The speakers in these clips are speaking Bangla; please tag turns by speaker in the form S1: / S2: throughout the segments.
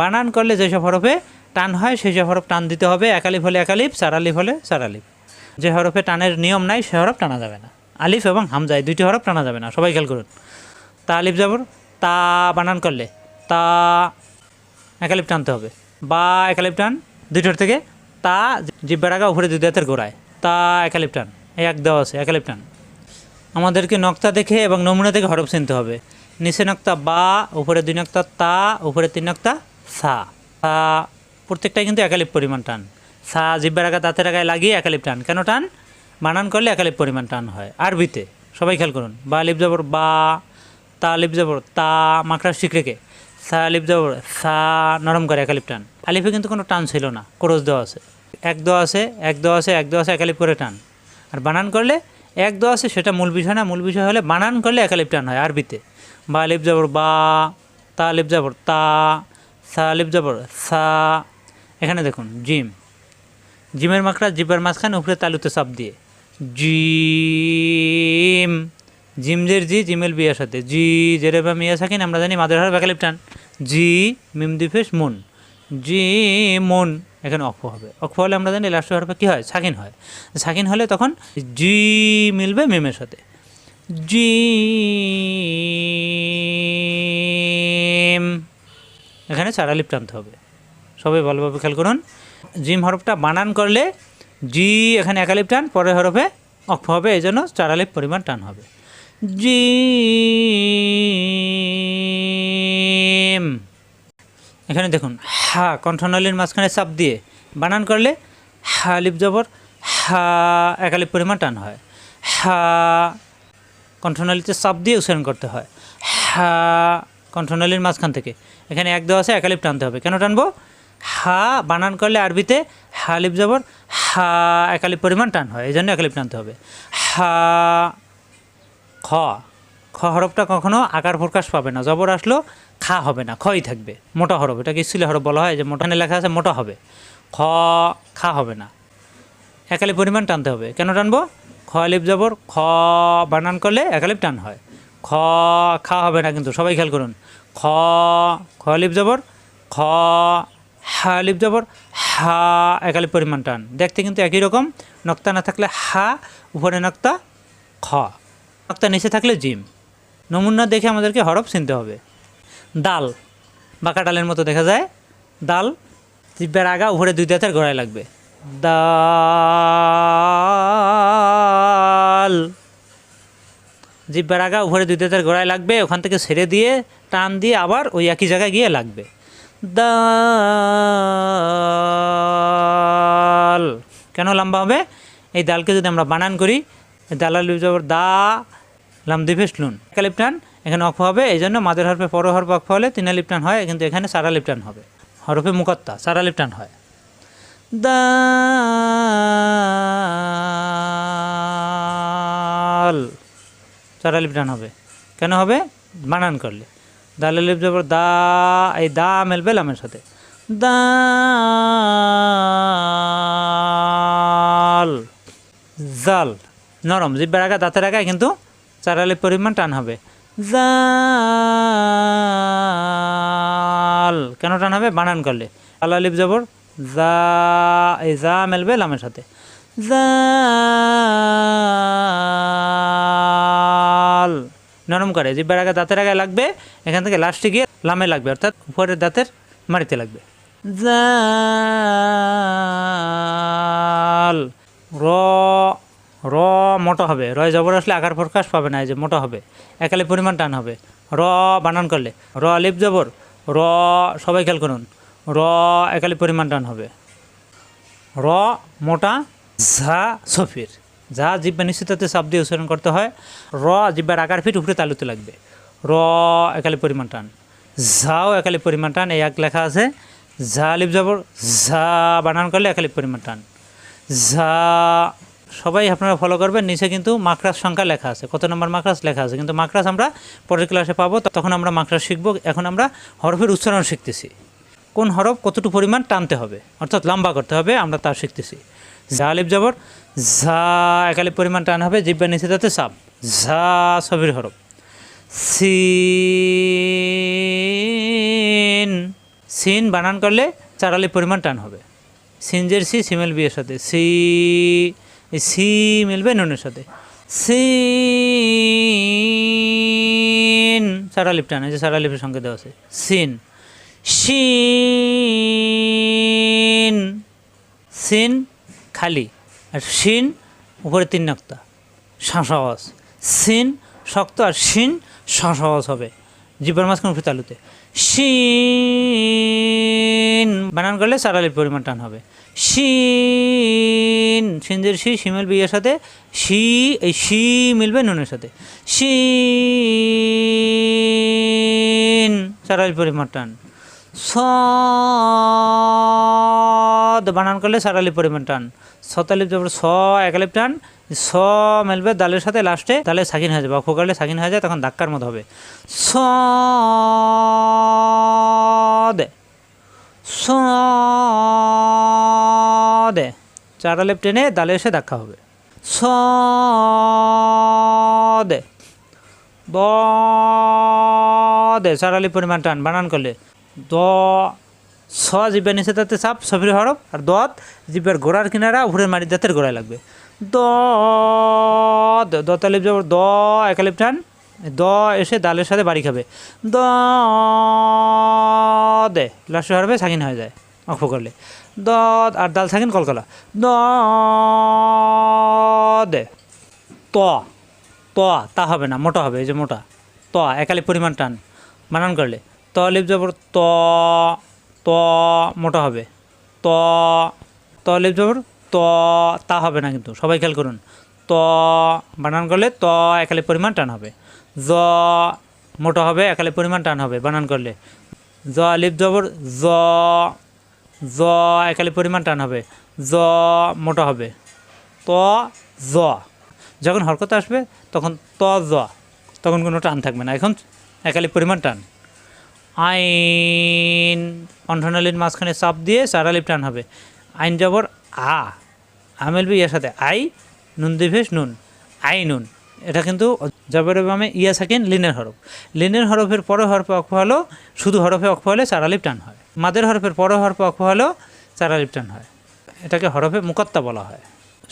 S1: বানান করলে যেসব হরফে টান হয়, সেই সব হরফ টান দিতে হবে। একালিফ হলে একালিফ চারালিফ হলে চারালিফ যে হরফে টানের নিয়ম নাই, সে হরফ টানা যাবে না। আলিফ এবং হামজা এই দুইটি হরফ টানা যাবে না, সবাই খেয়াল করুন। তা আলিফ যাবর, তা বানান করলে, তা একালিপ টানতে হবে। বা একালিপ টান, দুইটার থেকে তা, জিব্বার আগা উপরে দুই গোড়ায়, তা একালিপ টান এক দেওয়া আছে, একালিপ টান। আমাদেরকে নক্তা দেখে এবং নমুনা থেকে হরফ চিনতে হবে। নিচে নক্তা বা, উপরে দুই নক্তা তা, উপরে তিন নক্তা সা। সা প্রত্যেকটাই কিন্তু একালিপ পরিমাণ টান। সা জিব্বার আগা দাঁতের আগায় লাগিয়ে একালিপ টান। কেন টান? বানান করলে একালিপ পরিমাণ টান হয়। আরবিতে, সবাই খেয়াল করুন। বা, লিপ যাবর বা, তা, লিপ যাবর তা মাকড়া শিখরেকে সা, লিপ যাবর সা, নরম করে একালিপ টান। আলিফে কিন্তু কোনো টান ছিল না। ক্রোজ দেওয়া আছে। এক দেওয়া আছে, এক দেওয়া আছে, এক দেওয়া আছে, একালিপ করে টান। আর বানান করলে এক দেওয়া আছে, সেটা মূল বিষয় না। মূল বিষয় হলে বানান করলে একালিপ টান হয়, আরবিতে। বা লিপ যাবর বা, তা লিপ যাবর তা, সা লিপ যাবর সা। এখানে দেখুন, জিম। জিমের মাকড়া জিপের মাঝখানে, উপরে তালুতে চাপ দিয়ে। জিম। জিমজের জি জিমেল বিয়ার সাথে। জি জেরে বা মিয়া সাকিন, আমরা জানি মাদের হার টান। জি, মিম দিফেস মুন। জি, মুন। এখানে অক্ষ হবে। অক্ষ হলে আমরা জানি লাস্ট হরফে কী হয়? সাকিন হয়। সাকিন হলে তখন জি মিলবে মিমের সাথে। জি এখানে চারালিপ টানতে হবে। সবাই ভালোভাবে খেয়াল করুন। জিম হরফটা বানান করলে জি এখানে একালিপ টান, পরের হরফে অক্ষ হবে, এই জন্য চারালিপ পরিমাণ টান হবে। জিম এখানে দেখুন হা কণ্ঠনলীর মাঝখানে চাপ দিয়ে। বানান করলে হা, লিপ জবর হা, একালিপ পরিমাণ টান হয়। হা, কণ্ঠনালীতে চাপ দিয়ে উচ্চারণ করতে হয়। হা কণ্ঠনালীর মাঝখান থেকে। এখানে এক দেওয়া আছে, একালিপ টানতে হবে। কেন টানবো? হা, বানান করলে আরবিতে হা, লিপ জবর হা, একালিপ পরিমাণ টান হয়। এই জন্য একালিপ টানতে হবে। হা, খ। খ হরফটা কখনো আকার প্রকাশ পাবে না। জবর আসলো, খা হবে না, খই থাকবে। মোটা হরফ, এটাকে সিলে হরফ বলা হয়, যে মোটা লেখা আছে মোটা হবে। খ, খা হবে না। একালিপ পরিমাণ টানতে হবে। কেন টানবো? খ আলিপ জবর, খ বানান করলে একালিপ টান হয়। খ, খা হবে না কিন্তু, সবাই খেয়াল করুন। খ খ আলিপ জবর, খ, হা আলিপ জবর, হা একালিপ পরিমাণ টান। দেখতে কিন্তু একই রকম। নক্তা না থাকলে হা, উপরে নক্তা, খ। নক্তা নিচে থাকলে জিম। নমুনা দেখে আমাদেরকে হরফ চিনতে হবে। ডাল বাঁকা ডালের মতো দেখা যায়। ডাল জিব্বার আগা উপরে দুই দাঁতের গোড়ায় লাগবে। দাল, জিব্বার আগা উপরে দুই দাঁতের গোড়ায় লাগবে। ওখান থেকে ছেড়ে দিয়ে, টান দিয়ে আবার ওই একই জায়গায় গিয়ে লাগবে। দাল, কেন লম্বা হবে? এই ডালকে যদি আমরা বানান করি দালাল দা লাম দিভেস লুন একালিপ টান এখানে অক্ষ হবে এই জন্য মাদের হরফে পর হরফ অক্ষ হলে তিন লিপটান হয়, কিন্তু এখানে সারা লিপটান হবে। হরফে মুকত্তা, সারা লিপটান হয়। দাল, সারা লিপটান হবে। কেন হবে? বানান করলে। দালে লিপ জবর দা, এই দা মেলবে লামের সাথে। দাল, জাল, নরম, জিব্বার আগা দাঁতের আগায় কিন্তু চারালিপ পরিমাণ টান হবে। জাল। কেন টান হবে? বানান করলে। আলালিপ জবর। জা, এই জা মেলবে লামের সাথে। জাল। নরম করে। জিব্বার আগে দাঁতের আগে লাগবে। এখান থেকে লাস্টে গিয়ে লামে লাগবে। অর্থাৎ উপরের দাঁতের মারিতে লাগবে। জাল। র র মোটা হবে। রয় জবর আসলে আকার প্রকাশ পাবে না, এই যে মোটা হবে। একালে পরিমাণ টান হবে। র বানান করলে। র লিপ জবর, র সবাই খেয়াল করুন। র একালে পরিমাণ টান হবে। র মোটা, ঝা সফির। যা জিব্বা নিশ্চিততে চাপ দিয়ে উচ্চারণ করতে হয়। র জিব্বার আকার ফিট উপরে তালুতে লাগবে। র একালে পরিমাণ টান। ঝাও একালে পরিমাণ টান, এই এক লেখা আছে। ঝা লিপ জবর, ঝা বানান করলে একালে পরিমাণ টান। ঝা সবাই আপনারা ফলো করবেন, নিচে কিন্তু মাকড়াস সংখ্যা লেখা আছে। কত নম্বর মাকড়াস লেখা আছে? কিন্তু মাকড়াস আমরা পরের ক্লাসে পাবো, তখন আমরা মাকড়াস শিখব। এখন আমরা হরফের উচ্চারণ শিখতেছি। কোন হরফ কতটুকু পরিমাণ টানতে হবে? অর্থাৎ লম্বা করতে হবে, আমরা তা শিখতেছি। ঝা লিপ জবর। ঝা একালি পরিমাণ টান হবে, জিব্বা নিচে তাতে সাপ ঝা ছবির হরফ। সিন। সিন বানান করলে চারালি পরিমাণ টান হবে। সিনজের সি, সিমেল বিয়ের সাথে। সি এই সি মিলবে নুনের সাথে। সিন। চারালিপ টান এই যে চারালিপের সঙ্গে দেওয়া আছে। সিন। শিন সিন খালি। আর শিন উপরে তিন নক্তা। শাঁস সিন শক্ত আর শিন শাঁস হবে। জিব্বার মাঝখানে উপরে তালুতে। শিন বানান করলে চারালির পরিমাণ টান হবে। শিন সিনদের শি, শিমেল বিয়ের সাথে শি, এই শি মিলবে নুনের সাথে। শিন চারালির পরিমাণ সদ, বানান করলে সারালি পরিমাণ টান সতালিপ যাবার স একালিপ টান স মেলবে দালের সাথে লাস্টে, তাহলে সাকিন হয়ে যাবে। অক্ষ করলে সাকিন হয়ে যায়, তখন ধাক্কার মতো হবে। সদে সদে। চারালিপ টেনে দালে এসে ধাক্কা হবে। সদে। দ দে চারালি পরিমাণ টান। বানান করলে। দ। ছ জিব্বার নিচে তাতে চাপ, সফির হরফ আর দত জিব্বার গোড়ার কিনারা উপরের মাটির দাঁতের গোড়ায় লাগবে। দ দতালিপ যাব। দ। একালিপ টান। দ এসে দালের সাথে বাড়ি খাবে। দ, দে। লাস্ট হরফে সাকিন হয়ে যায়, অক্ষ করলে। দ, আর দাল সাকিন কলকলা। দ, দে। ত ত, তা হবে না, মোটা হবে, এই যে মোটা। ত, একালি পরিমাণ টান বানান করলে। ত, লিপ জবর, ত ত, মোটা হবে। ত ত, লিপ জবর, ত, তা হবে না কিন্তু, সবাই খেয়াল করুন। ত বানান করলে ত, একালি পরিমাণ টান হবে। জ মোটা হবে, একালি পরিমাণ টান হবে বানান করলে। জ লিপ জবর, জ জ একালি পরিমাণ টান হবে, জ মোটা হবে, ত, জ। যখন হরকত আসবে, তখন ত, জ, তখন কোনো টান থাকবে না, এখন একালি পরিমাণ টান। আইন কণ্ঠনালীর মাঝখানে চাপ দিয়ে চারালিপ টান হবে। আইন জবর, আ, আমেল বি ইয়ার সাথে আই, নুন দিভেশ নুন, আই নুন। এটা কিন্তু জবর বামে ইয়া সাকিন লিনের হরফ। লিনের হরফের পরে হরফে অক্ষ হলো, শুধু হরফে অক্ষ হলে চারালিপ টান হয়। মাদের হরফের পরে হরফে অক্ষ হলেও চারালিপ টান হয়। এটাকে হরফে মুকত্তা বলা হয়।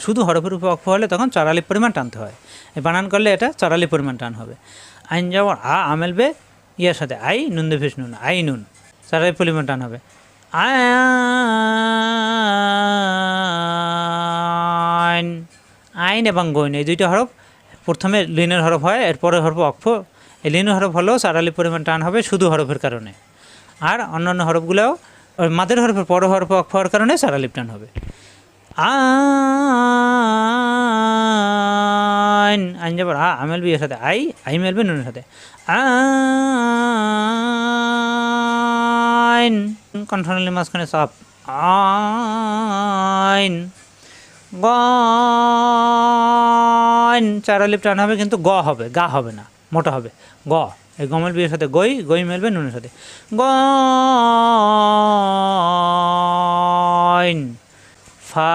S1: শুধু হরফের উপর অক্ষ হলে তখন চারালি পরিমাণ টানতে হয়। বানান করলে এটা চারালি পরিমাণ টান হবে। আইন যাওয়ার আ আমেলবে ইয়ার সাথে আই, নুন দেভিস নুন, আই নুন চারালি পরিমাণ টান হবে। আইন আইন এবং গৈন এই দুইটা হরফ প্রথমে লিনের হরফ হয় এরপরে হরফ অক্ষ। এই লিনের হরফ হলেও চারালি পরিমাণ টান হবে শুধু হরফের কারণে। আর অন্যান্য হরফগুলোও মাদের হরফের পর হরফ, অক্ষ হওয়ার কারণে চারালিপ টান হবে। আইন আইন যাবার, আ, আমেল বিয়ের সাথে, আই আই মেলবে নুনের সাথে। আইন কণ্ঠনালীর মাঝখানে চাপ আইন গাইন চারালিপ টান হবে, কিন্তু গ হবে, গা হবে না, মোটা হবে। গ, এই গমের বিয়ের সাথে গই গই মেলবে নুনের সাথে। গাইন। ফা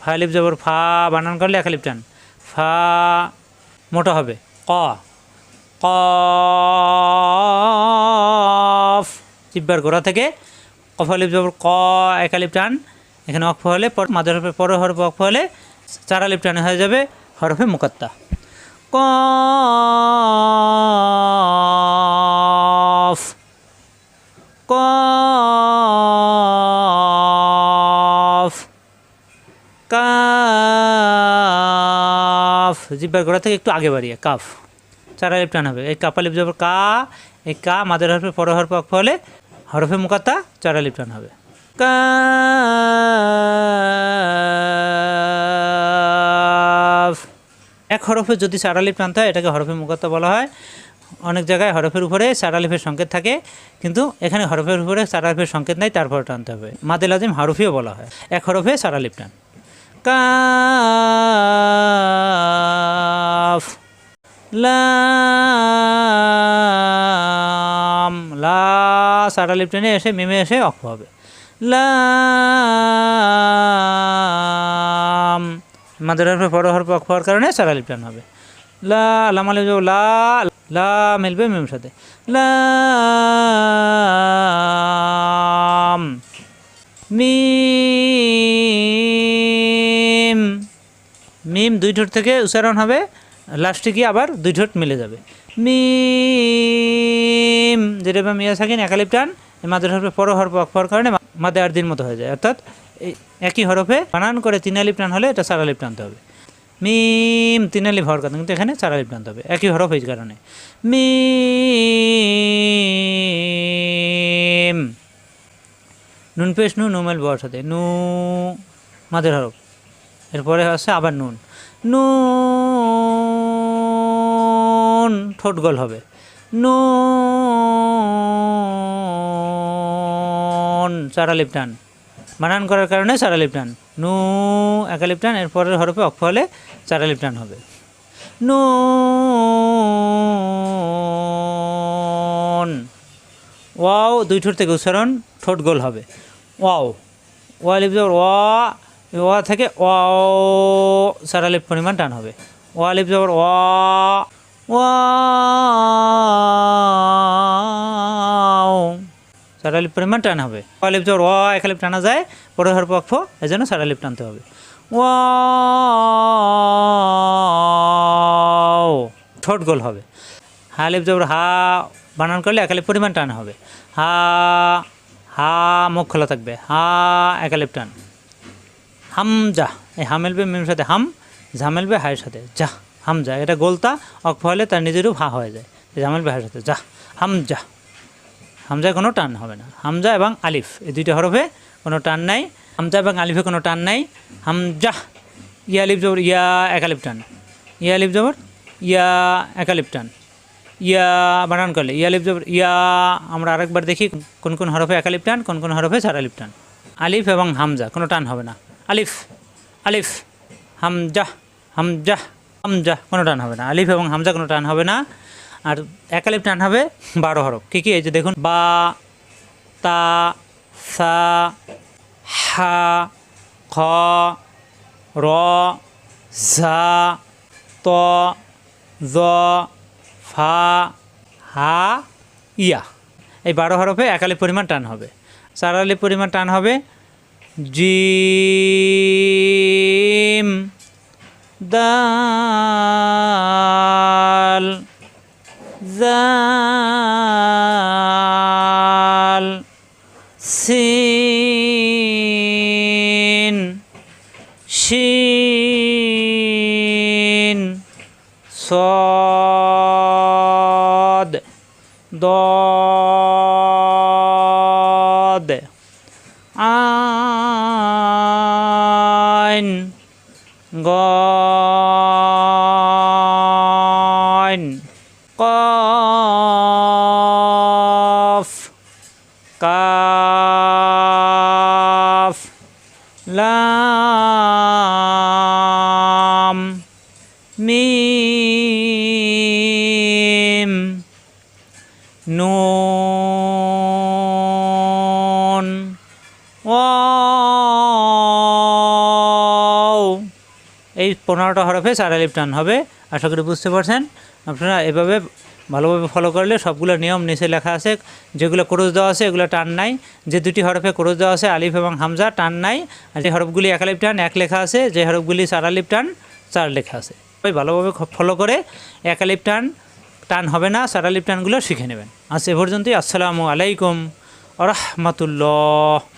S1: ফা লিপ যাবর ফা, বানান করলে একালিপ টান। ফা মোটা হবে, ক। কফ। জিব্বার গোড়া থেকে কফালিপ যাবর ক একালিপ টান। এখানে অক্ষ হলে মাদের পরে হরফে অক্ষ হলে চারালিপ টানে হয়ে যাবে। হরফে মুকাত্তা। কফ। কফ। কাফ। জিব্বার গোড়া থেকে একটু আগে বাড়িয়ে, কাফ। চারা লিপ টান হবে এই কাপা লিপ যাবে কা। এই কা মাদের হরফে পর হরফে অক্ষ হলে হরফে মুকাত্তা, চারা লিপ টান হবে কাফ এক হরফে যদি চারালিপ টানতে হয়, এটাকে হরফে মুকাত্তা বলা হয়। অনেক জায়গায় হরফের উপরে চারালিফের সংকেত থাকে, কিন্তু এখানে হরফের উপরে চারালিফের সংকেত নাই, তারপর টানতে হবে। মাদে লাজিম হারুফিও বলা হয়, এক হরফে চারালিপ টান। কাফ, লাম, লা চারালিপ টেনে এসে মেমে এসে অক্ষ হবে। লাম মাদের বড় হরফ অক্ষ হওয়ার কারণে চারালিপ টান হবে। লা লাম আলিফ, লা লা মিলবে মিমের সাথে। লাম মিম মিম দুই ঠোঁট থেকে উচ্চারণ হবে, লাস্টে গিয়ে আবার দুই ঠোঁট মিলে যাবে। মিম, যেটা মিয়া থাকেন একালিপ টান মাদের হরফে পর হরফ অক্ষর কারণে মা- মাদে আর দিন মতো হয়ে যায়। অর্থাৎ এই একই হরফে বানান করে তিন আলিপ টান হলে এটা চার টানতে হবে। মিম তিন আলিপ হওয়ার কথা, কিন্তু এখানে চার টানতে হবে। একই হরফ এই কারণে। মিম। নুন পেশ নু নুমেল বর সাথে। নু, মাদের হরফ। এরপরে আছে আবার নুন। নুন, ঠোঁট গোল হবে। নুন চারালিপ টান বানান করার কারণে চারালিপ টান নু একালিপ টান এরপরের হরফে অক্ষ হলে চারালিপ টান হবে। নু ওয়াও, দুই ঠোঁট থেকে উচ্চারণ, ঠোঁট গোল হবে। ওয়াও। ওয়া লিপ জবর ওয়া ওয়া থেকে ওয়াও সারা লিপ পরিমাণ টান হবে। ওয়া লিপ জবর ওয়া ওয়াও সারা লিপ পরিমাণ টান হবে। ওয়া লিপ জবর ওয়া, এক লিপ টানা যায় পরে হর পক্ষ এই জন্য সারা লিপ টানতে হবে। ও ঠোঁট গোল হবে। হা লিপ জবর হা, বানান করলে একালিপ পরিমাণ টান হবে। হা হা, মুখ খোলা থাকবে। হা একালিপ টান। হাম যা, এই হামেলবে মিমের সাথে হাম ঝা মেলবে হায়ের সাথে। যা, হাম যা, এটা গোলতা, অক্ষ হলে তার নিজেরও হা হয়ে যায়। যা মেলবে হায়ের সাথে। যা হামজা হামজায় কোনো টান হবে না। হামজা এবং আলিফ, এই দুইটা হরফে কোনো টান নাই। হামজা এবং আলিফে কোনো টান নাই। হামজা, ইয়া আলিফ জবর, ইয়া একালিপ টান। ইয়া আলিফ জবর, ইয়া একালিপ টান। ইয়া বানান করলে, ইয়া আলিফ জবর, ইয়া আমরা আরেকবার দেখি কোন কোন হরফে একালিপ টান, কোন কোন হরফে চার আলিফ টান। আলিফ এবং হামজা, কোনো টান হবে না। আলিফ আলিফ, হামজা হামজা হামজা, কোনো টান হবে না। আলিফ এবং হামজা কোনো টান হবে না। আর একালিপ টান হবে বারো হরফ। কী কী? এই যে দেখুন, বা, তা, সা, হা, খ, র, ঝা, ত, জ, ফা, হা, ইয়া। এই বারো হরফে একালি পরিমাণ টান হবে। চার আলি পরিমাণ টান হবে জিম, দাল। জাল সিন শিন সদ দদ আইন গন। قاف কাফ লাম মিম নুন ওয়াও এই পনেরোটা হরফে চার আলিফ টান হবে আশা করি বুঝতে পারছেন। আপনারা এভাবে ভালোভাবে ফলো করলে সবগুলো নিয়ম নিচে লেখা আছে। যেগুলো ক্রোজ দেওয়া আছে, এগুলো টান নাই। যে দুটি হরফে ক্রোজ দেওয়া আছে, আলিফ এবং হামজা, টান নাই। আর যে হরফগুলি এক আলিফ টান, এক লেখা আছে। যে হরফগুলি চার আলিফ টান, চার লেখা আছে। ওই ভালোভাবে ফলো করে এক আলিফ টান টান হবে না। আলিফ টানগুলো শিখে নেবেন। আজ এ পর্যন্তই। আসসালামু আলাইকুম। আ রহমতুল্লাহ